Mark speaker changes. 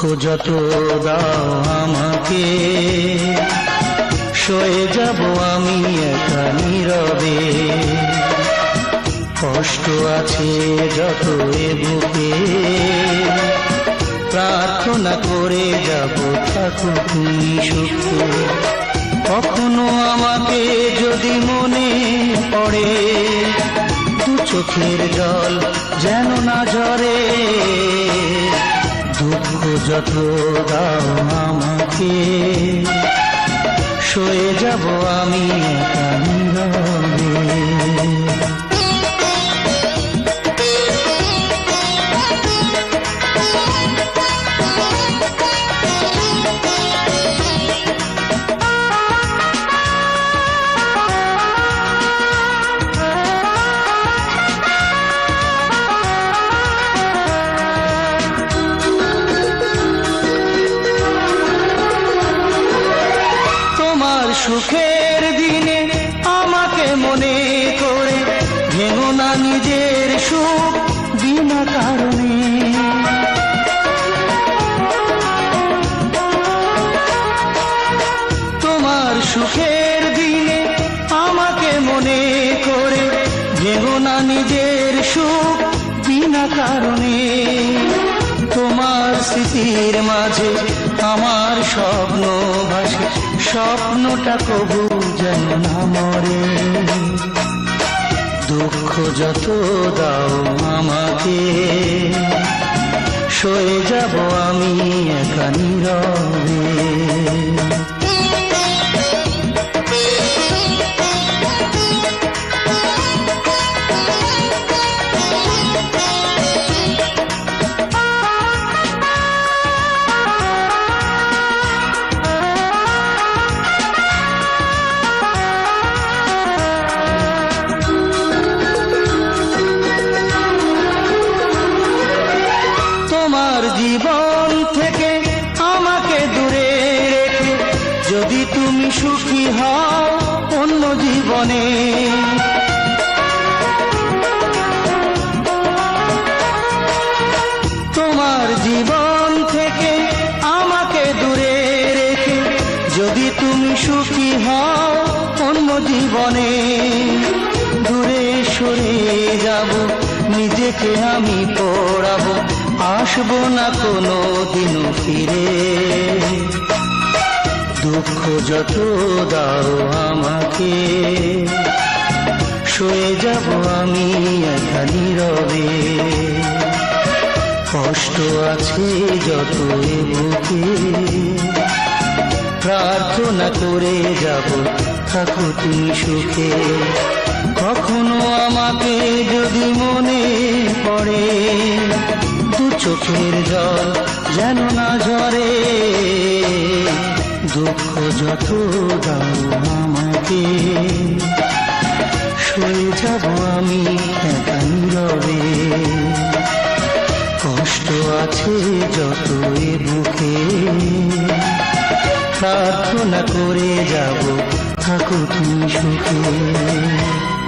Speaker 1: যত দাও আমাকে। সয়ে যাব আমি একা নীরবে। কষ্ট আছে যত এ বুকে। প্রার্থনা করে যাব থাকো তুমি সুখে কখনো আমাকে যদি মনে পড়ে, দু চোখের জল যেন না ঝরে। যত দাও আমাকে সয়ে যাব আমি সুখের দিনে আমাকে মনে করে ভেঙো না নিজের সুখ বিনা কারণে। তোমার সুখের দিনে আমাকে মনে করে ভেঙো না নিজের সুখ বিনা কারণে। তোমার স্মৃতির মাঝে আমার স্বপ্ন ভাসে স্বপ্নটা কবু যেন না মরে। দুঃখ যত দাও আমাকে সয়ে যাব আমি একা নীরবে। জীবনে দূরে সরে যাব, নিজেকে আমি পড়াব, আসব না কোনো দিনও ফিরে। দুঃখ যত দাও আমাকে শুয়ে যাব আমি একা নীরবে। কষ্ট আছে যত বুকে, প্রার্থনা করে যাব থাকো তুমি সুখে। কখনো আমাকে যদি মনে পড়ে, দু চোখের জল যেন না ঝরে। দুঃখ যত দাও আমাকে, সয়ে যাব আমি একা নীরবে। কষ্ট আছে যত এ বুকে, প্রার্থনা করে যাব থাকো তুমি সুখে।